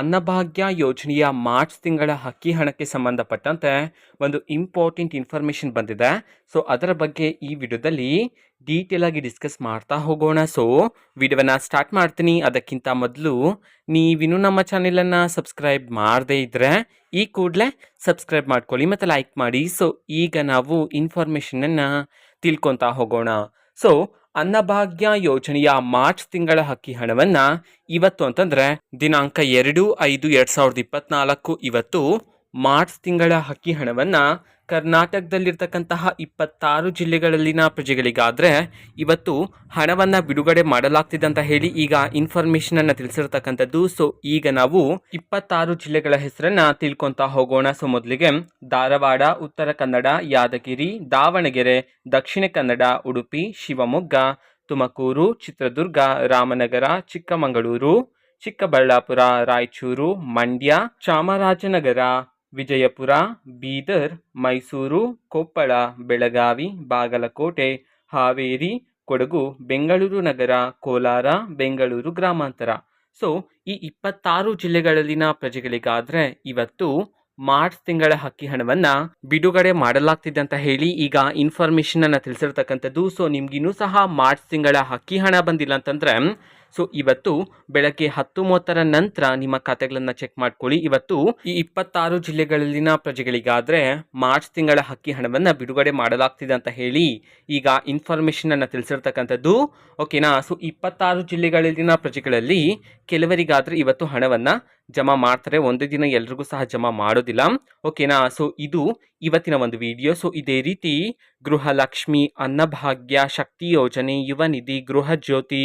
ಅನ್ನಭಾಗ್ಯ ಯೋಜನೆಯ ಮಾರ್ಚ್ ತಿಂಗಳ ಹಕ್ಕಿ ಹಣಕ್ಕೆ ಸಂಬಂಧಪಟ್ಟಂತೆ ಒಂದು ಇಂಪಾರ್ಟೆಂಟ್ ಇನ್ಫಾರ್ಮೇಷನ್ ಬಂದಿದೆ. ಸೊ ಅದರ ಬಗ್ಗೆ ಈ ವಿಡಿಯೋದಲ್ಲಿ ಡೀಟೇಲ್ ಆಗಿ ಡಿಸ್ಕಸ್ ಮಾಡ್ತಾ ಹೋಗೋಣ. ಸೊ ವಿಡಿಯೋನ ಸ್ಟಾರ್ಟ್ ಮಾಡ್ತೀನಿ. ಅದಕ್ಕಿಂತ ಮೊದಲು ನೀವಿನ್ನೂ ನಮ್ಮ ಚಾನೆಲನ್ನು ಸಬ್ಸ್ಕ್ರೈಬ್ ಮಾಡದೇ ಇದ್ದರೆ ಈ ಕೂಡಲೇ ಸಬ್ಸ್ಕ್ರೈಬ್ ಮಾಡ್ಕೊಳ್ಳಿ ಮತ್ತು ಲೈಕ್ ಮಾಡಿ. ಸೊ ಈಗ ನಾವು ಇನ್ಫಾರ್ಮೇಷನನ್ನು ತಿಳ್ಕೊತಾ ಹೋಗೋಣ. ಸೊ ಅನ್ನಭಾಗ್ಯ ಯೋಜನೆಯ ಮಾರ್ಚ್ ತಿಂಗಳ ಅಕ್ಕಿ ಹಣವನ್ನು ಇವತ್ತು ಅಂತಂದರೆ ದಿನಾಂಕ ಎರಡು ಐದು ಎರಡು ಸಾವಿರದ ಇಪ್ಪತ್ನಾಲ್ಕು ಇವತ್ತು ಮಾರ್ಚ್ ತಿಂಗಳ ಹಕ್ಕಿ ಹಣವನ್ನು ಕರ್ನಾಟಕದಲ್ಲಿರ್ತಕ್ಕಂತಹ ಇಪ್ಪತ್ತಾರು ಜಿಲ್ಲೆಗಳಲ್ಲಿನ ಪ್ರಜೆಗಳಿಗಾದರೆ ಇವತ್ತು ಹಣವನ್ನು ಬಿಡುಗಡೆ ಮಾಡಲಾಗ್ತಿದೆ ಅಂತ ಹೇಳಿ ಈಗ ಇನ್ಫಾರ್ಮೇಷನನ್ನು ತಿಳಿಸಿರ್ತಕ್ಕಂಥದ್ದು. ಸೊ ಈಗ ನಾವು ಇಪ್ಪತ್ತಾರು ಜಿಲ್ಲೆಗಳ ಹೆಸರನ್ನು ತಿಳ್ಕೊತಾ ಹೋಗೋಣ. ಸೊ ಮೊದಲಿಗೆ ಧಾರವಾಡ, ಉತ್ತರ ಕನ್ನಡ, ಯಾದಗಿರಿ, ದಾವಣಗೆರೆ, ದಕ್ಷಿಣ ಕನ್ನಡ, ಉಡುಪಿ, ಶಿವಮೊಗ್ಗ, ತುಮಕೂರು, ಚಿತ್ರದುರ್ಗ, ರಾಮನಗರ, ಚಿಕ್ಕಮಗಳೂರು, ಚಿಕ್ಕಬಳ್ಳಾಪುರ, ರಾಯಚೂರು, ಮಂಡ್ಯ, ಚಾಮರಾಜನಗರ ವಿಜಯಪುರ, ಬೀದರ್, ಮೈಸೂರು, ಕೊಪ್ಪಳ, ಬೆಳಗಾವಿ, ಬಾಗಲಕೋಟೆ, ಹಾವೇರಿ, ಕೊಡಗು, ಬೆಂಗಳೂರು ನಗರ, ಕೋಲಾರ, ಬೆಂಗಳೂರು ಗ್ರಾಮಾಂತರ. ಸೊ ಈ ಇಪ್ಪತ್ತಾರು ಜಿಲ್ಲೆಗಳಲ್ಲಿನ ಪ್ರಜೆಗಳಿಗಾದರೆ ಇವತ್ತು ಮಾರ್ಚ್ ತಿಂಗಳ ಹಕ್ಕಿ ಹಣವನ್ನು ಬಿಡುಗಡೆ ಮಾಡಲಾಗ್ತಿದೆ ಅಂತ ಹೇಳಿ ಈಗ ಇನ್ಫಾರ್ಮೇಷನನ್ನು ತಿಳಿಸಿರ್ತಕ್ಕಂಥದ್ದು. ಸೊ ನಿಮ್ಗಿನ್ನೂ ಸಹ ಮಾರ್ಚ್ ತಿಂಗಳ ಹಕ್ಕಿ ಹಣ ಬಂದಿಲ್ಲ ಅಂತಂದ್ರೆ ಸೊ ಇವತ್ತು ಬೆಳಗ್ಗೆ ಹತ್ತು ಮೂವತ್ತರ ನಂತರ ನಿಮ್ಮ ಖಾತೆಗಳನ್ನು ಚೆಕ್ ಮಾಡ್ಕೊಳ್ಳಿ. ಇವತ್ತು ಈ ಇಪ್ಪತ್ತಾರು ಜಿಲ್ಲೆಗಳಲ್ಲಿನ ಪ್ರಜೆಗಳಿಗಾದರೆ ಮಾರ್ಚ್ ತಿಂಗಳ ಹಕ್ಕಿ ಹಣವನ್ನು ಬಿಡುಗಡೆ ಮಾಡಲಾಗ್ತಿದೆ ಅಂತ ಹೇಳಿ ಈಗ ಇನ್ಫಾರ್ಮೇಷನ್ ಅನ್ನು ತಿಳಿಸಿರ್ತಕ್ಕಂಥದ್ದು. ಓಕೆನಾ ಸೊ ಇಪ್ಪತ್ತಾರು ಜಿಲ್ಲೆಗಳಲ್ಲಿನ ಪ್ರಜೆಗಳಲ್ಲಿ ಕೆಲವರಿಗಾದರೆ ಇವತ್ತು ಹಣವನ್ನು ಜಮಾ ಮಾಡ್ತಾರೆ. ಒಂದೇ ದಿನ ಎಲ್ರಿಗೂ ಸಹ ಜಮಾ ಮಾಡೋದಿಲ್ಲ. ಓಕೆನಾ ಸೊ ಇದು ಇವತ್ತಿನ ಒಂದು ವಿಡಿಯೋ ಸೊ ಇದೇ ರೀತಿ ಗೃಹಲಕ್ಷ್ಮಿ ಅನ್ನಭಾಗ್ಯ ಶಕ್ತಿ ಯೋಜನೆ, ಯುವ ನಿಧಿ, ಗೃಹ ಜ್ಯೋತಿ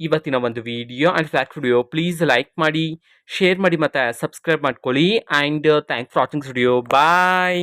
ಇವತ್ತಿನ ಒಂದು video and fact video please like ಮಾಡಿ ಶೇರ್ ಮಾಡಿ ಮತ್ತು ಸಬ್ಸ್ಕ್ರೈಬ್ ಮಾಡ್ಕೊಳ್ಳಿ. And thanks for watching video bye